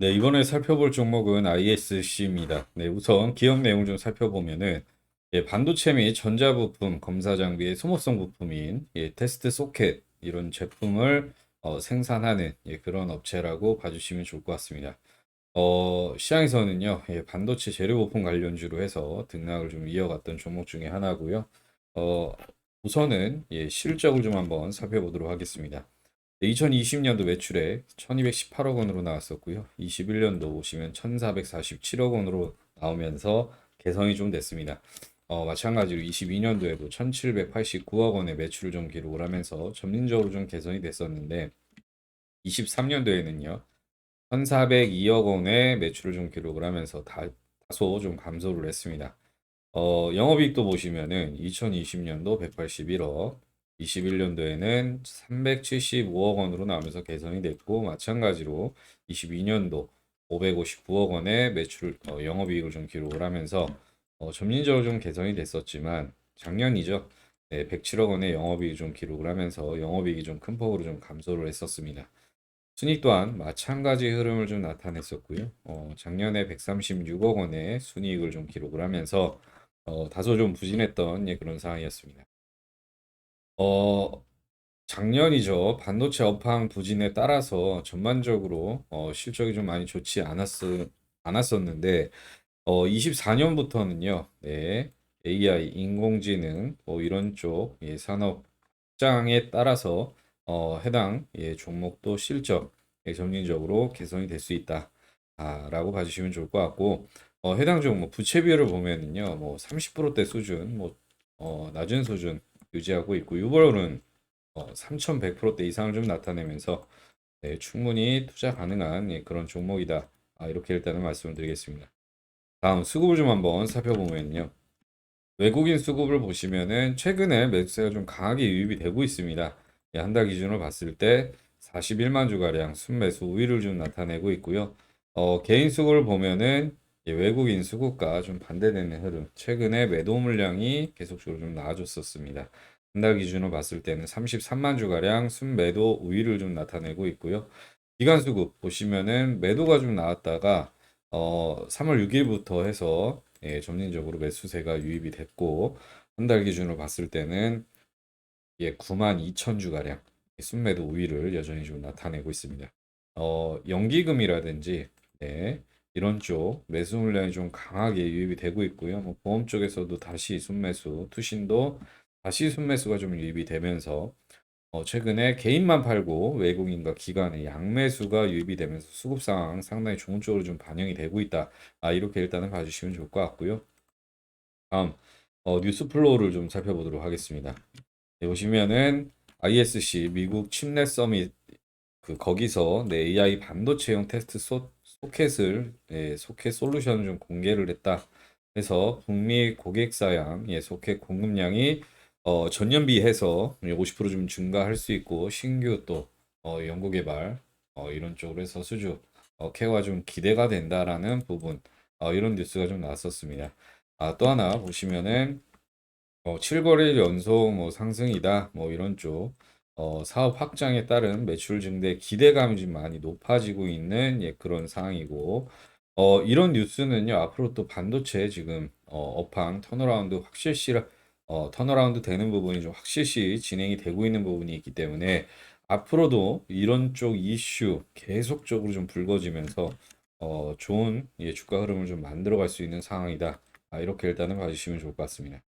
네, 이번에 살펴볼 종목은 ISC입니다. 네, 우선 기업 내용 좀 살펴보면은 예, 반도체 및 전자부품 검사 장비의 소모성 부품인 예, 테스트 소켓 이런 제품을 어, 생산하는 예, 그런 업체라고 봐주시면 좋을 것 같습니다. 어, 시장에서는요, 예, 반도체 재료 부품 관련주로 해서 등락을 좀 이어갔던 종목 중에 하나고요. 어, 우선은 예, 실적을 좀 한번 살펴보도록 하겠습니다. 2020년도 매출액 1218억 원으로 나왔었고요. 21년도 보시면 1447억 원으로 나오면서 개선이 좀 됐습니다. 어, 마찬가지로 22년도에도 1789억 원의 매출을 좀 기록을 하면서 점진적으로 좀 개선이 됐었는데 23년도에는요. 1402억 원의 매출을 좀 기록을 하면서 다, 다소 좀 감소를 했습니다. 어, 영업이익도 보시면은 2020년도 181억, 21년도에는 375억 원으로 나오면서 개선이 됐고 마찬가지로 22년도 559억 원의 매출 어, 영업이익을 좀 기록을 하면서 어, 점진적으로 좀 개선이 됐었지만 작년이죠. 네, 107억 원의 영업이익 좀 기록을 하면서 영업이익이 좀 큰 폭으로 좀 감소를 했었습니다. 순익 또한 마찬가지 흐름을 좀 나타냈었고요. 어, 작년에 136억 원의 순이익을 좀 기록을 하면서 어, 다소 좀 부진했던 예, 그런 상황이었습니다. 어, 작년이죠. 반도체 업황 부진에 따라서 전반적으로 어, 실적이 좀 많이 좋지 않았, 않았었는데 어, 24년부터는요. 네, AI, 인공지능 뭐 이런 쪽 예, 산업 확장에 따라서 어, 해당 예, 종목도 실적 예, 점진적으로 개선이 될 수 있다. 아, 라고 봐주시면 좋을 것 같고 어, 해당 종목 부채 비율을 보면은요. 뭐 30%대 수준, 뭐 어, 낮은 수준 유지하고 있고 유보율은 어, 3,100%대 이상을 좀 나타내면서 네, 충분히 투자 가능한 예, 그런 종목이다. 아, 이렇게 일단은 말씀을 드리겠습니다. 다음 수급을 좀 한번 살펴보면요. 외국인 수급을 보시면은 최근에 매수세가 좀 강하게 유입이 되고 있습니다. 예, 한달 기준으로 봤을 때 41만 주가량 순매수 우위를 좀 나타내고 있고요. 어, 개인 수급을 보면은 예, 외국인 수급과 좀 반대되는 흐름. 최근에 매도 물량이 계속적으로 좀 나아졌었습니다. 한달 기준으로 봤을 때는 33만 주가량 순매도 우위를 좀 나타내고 있고요. 기간 수급 보시면은 매도가 좀 나왔다가 어, 3월 6일부터 해서 예, 점진적으로 매수세가 유입이 됐고 한 달 기준으로 봤을 때는 예, 9만 2천 주가량 순매도 우위를 여전히 좀 나타내고 있습니다. 어, 연기금이라든지 네, 이런 쪽 매수 물량이 좀 강하게 유입이 되고 있고요. 뭐 보험 쪽에서도 다시 순매수, 투신도 다시 순매수가 좀 유입이 되면서 어, 최근에 개인만 팔고 외국인과 기관의 양매수가 유입이 되면서 수급 상황 상당히 좋은 쪽으로 좀 반영이 되고 있다. 아, 이렇게 일단은 봐주시면 좋을 것 같고요. 다음 어, 뉴스 플로우를 좀 살펴보도록 하겠습니다. 네, 보시면은 ISC 미국 칩넷 서밋 그 거기서 네, AI 반도체용 테스트 소, 소켓을 예, 소켓 솔루션을 좀 공개를 했다. 그래서 북미 고객사양 예, 소켓 공급량이 어, 전년 비해서 50%좀 증가할 수 있고 신규 또 어, 연구 개발 어, 이런 쪽으로 해서 수주 어, 케어가 좀 기대가 된다라는 부분 어, 이런 뉴스가 좀 나왔었습니다. 아, 또 하나 보시면은 어, 7거래일 연속 뭐 상승이다 뭐 이런 쪽 어, 사업 확장에 따른 매출 증대 기대감이 좀 많이 높아지고 있는 예, 그런 상황이고 어, 이런 뉴스는요 앞으로 또 반도체 지금 어, 업황 턴어라운드 확실시 어, 턴어라운드 되는 부분이 좀 확실시 진행이 되고 있는 부분이 있기 때문에 앞으로도 이런 쪽 이슈 계속적으로 좀 불거지면서 어, 좋은 예, 주가 흐름을 좀 만들어갈 수 있는 상황이다. 아, 이렇게 일단은 봐주시면 좋을 것 같습니다.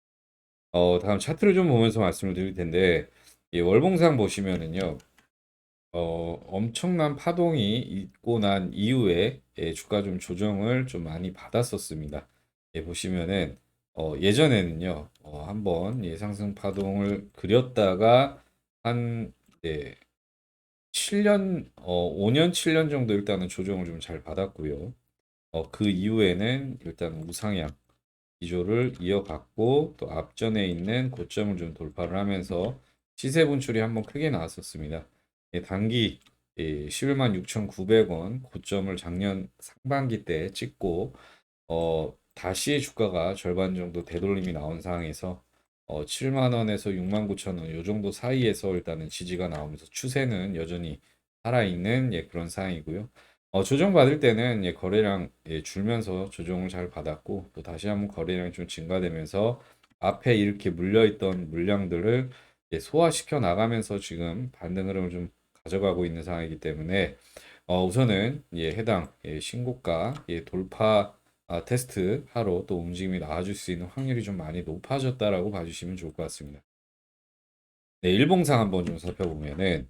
어, 다음 차트를 좀 보면서 말씀을 드릴 텐데 예, 월봉상 보시면은요. 어, 엄청난 파동이 있고 난 이후에 예, 주가 좀 조정을 좀 많이 받았었습니다. 예, 보시면은 어, 예전에는요. 어, 한번 예, 상승 파동을 그렸다가 한 예, 7년 어, 5년 7년 정도 일단은 조정을 좀 잘 받았고요. 어, 그 이후에는 일단 우상향 기조를 이어갔고 또 앞전에 있는 고점을 좀 돌파를 하면서 시세 분출이 한번 크게 나왔었습니다. 예, 단기 예, 11만 6,900원 고점을 작년 상반기 때 찍고 어, 다시 주가가 절반 정도 되돌림이 나온 상황에서 어, 7만 원에서 6만 9천 원, 요 정도 사이에서 일단은 지지가 나오면서 추세는 여전히 살아있는 예, 그런 상황이고요. 어, 조정 받을 때는 예, 거래량 예, 줄면서 조정을 잘 받았고 또 다시 한번 거래량이 좀 증가되면서 앞에 이렇게 물려있던 물량들을 예, 소화시켜 나가면서 지금 반등 흐름을 좀 가져가고 있는 상황이기 때문에 어, 우선은 예, 해당 예, 신고가 예, 돌파 아, 테스트 하러 또 움직임이 나와줄 수 있는 확률이 좀 많이 높아졌다라고 봐주시면 좋을 것 같습니다. 네, 일봉상 한번 좀 살펴보면은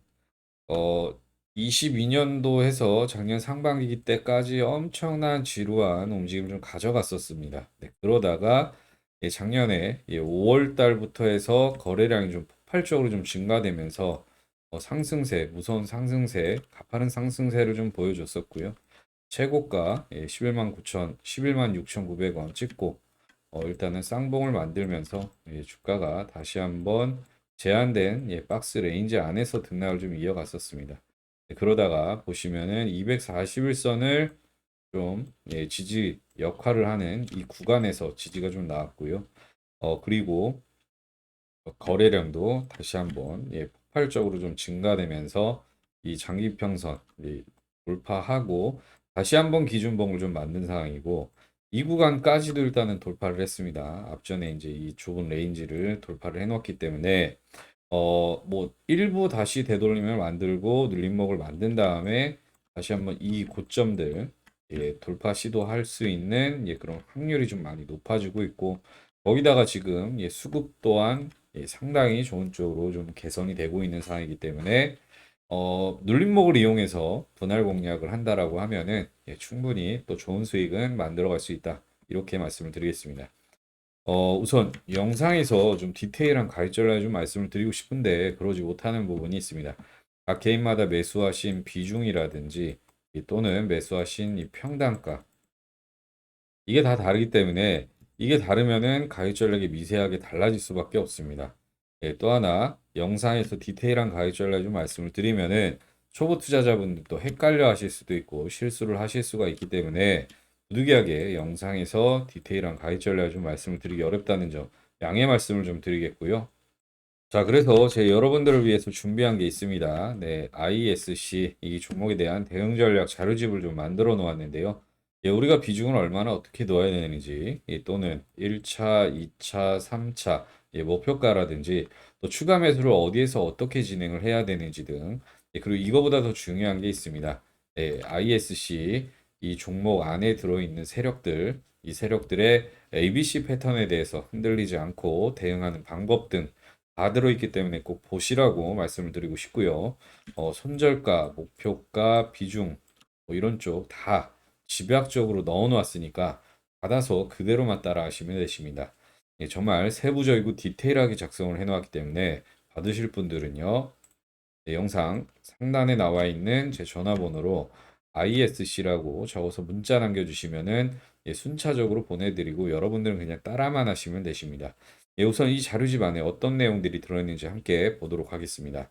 어 22년도 해서 작년 상반기 때까지 엄청난 지루한 움직임을 좀 가져갔었습니다. 네, 그러다가 예, 작년에 예, 5월 달부터 해서 거래량이 좀 폭발적으로 좀 증가되면서 어, 상승세, 무서운 상승세, 가파른 상승세를 좀 보여줬었고요. 최고가 예, 11만 9천, 11만 6,900원 찍고 어, 일단은 쌍봉을 만들면서 예, 주가가 다시 한번 제한된 예, 박스 레인지 안에서 등락을 좀 이어갔었습니다. 네, 그러다가 보시면은 241선을 좀 예, 지지 역할을 하는 이 구간에서 지지가 좀 나왔고요. 어, 그리고 거래량도 다시 한번 예, 폭발적으로 좀 증가되면서 이 장기평선 이 돌파하고 다시 한번 기준봉을 좀 만든 상황이고 이 구간까지도 일단은 돌파를 했습니다. 앞전에 이제 이 좁은 레인지를 돌파를 해놓았기 때문에 어 뭐 일부 다시 되돌림을 만들고 눌림목을 만든 다음에 다시 한번 이 고점들 예, 돌파 시도할 수 있는 예, 그런 확률이 좀 많이 높아지고 있고 거기다가 지금 예, 수급 또한 예, 상당히 좋은 쪽으로 좀 개선이 되고 있는 상황이기 때문에 어, 눌림목을 이용해서 분할 공략을 한다라고 하면은 예, 충분히 또 좋은 수익은 만들어갈 수 있다. 이렇게 말씀을 드리겠습니다. 어, 우선 영상에서 좀 디테일한 가이드라인 좀 말씀을 드리고 싶은데 그러지 못하는 부분이 있습니다. 각 개인마다 매수하신 비중이라든지 이 또는 매수하신 이 평단가 이게 다 다르기 때문에 이게 다르면은 가입 전략이 미세하게 달라질 수밖에 없습니다. 예, 또 하나 영상에서 디테일한 가입 전략 좀 말씀을 드리면은 초보 투자자분들도 헷갈려 하실 수도 있고 실수를 하실 수가 있기 때문에 부득이하게 영상에서 디테일한 가입 전략 좀 말씀을 드리기 어렵다는 점 양해 말씀을 좀 드리겠고요. 자, 그래서 제 여러분들을 위해서 준비한 게 있습니다. 네, ISC 이 종목에 대한 대응 전략 자료집을 좀 만들어 놓았는데요. 예, 우리가 비중을 얼마나 어떻게 넣어야 되는지, 예, 또는 1차, 2차, 3차, 예, 목표가라든지, 또 추가 매수를 어디에서 어떻게 진행을 해야 되는지 등, 예, 그리고 이거보다 더 중요한 게 있습니다. 예, ISC 이 종목 안에 들어있는 세력들, 이 세력들의 ABC 패턴에 대해서 흔들리지 않고 대응하는 방법 등 다 들어있기 때문에 꼭 보시라고 말씀을 드리고 싶고요. 어, 손절가, 목표가, 비중 뭐 이런 쪽다 집약적으로 넣어 놓았으니까 받아서 그대로만 따라 하시면 되십니다. 예, 정말 세부적이고 디테일하게 작성을 해 놓았기 때문에 받으실 분들은요. 네, 영상 상단에 나와 있는 제 전화번호로 ISC라고 적어서 문자 남겨주시면은 예, 순차적으로 보내드리고 여러분들은 그냥 따라만 하시면 되십니다. 예, 우선 이 자료집 안에 어떤 내용들이 들어있는지 함께 보도록 하겠습니다.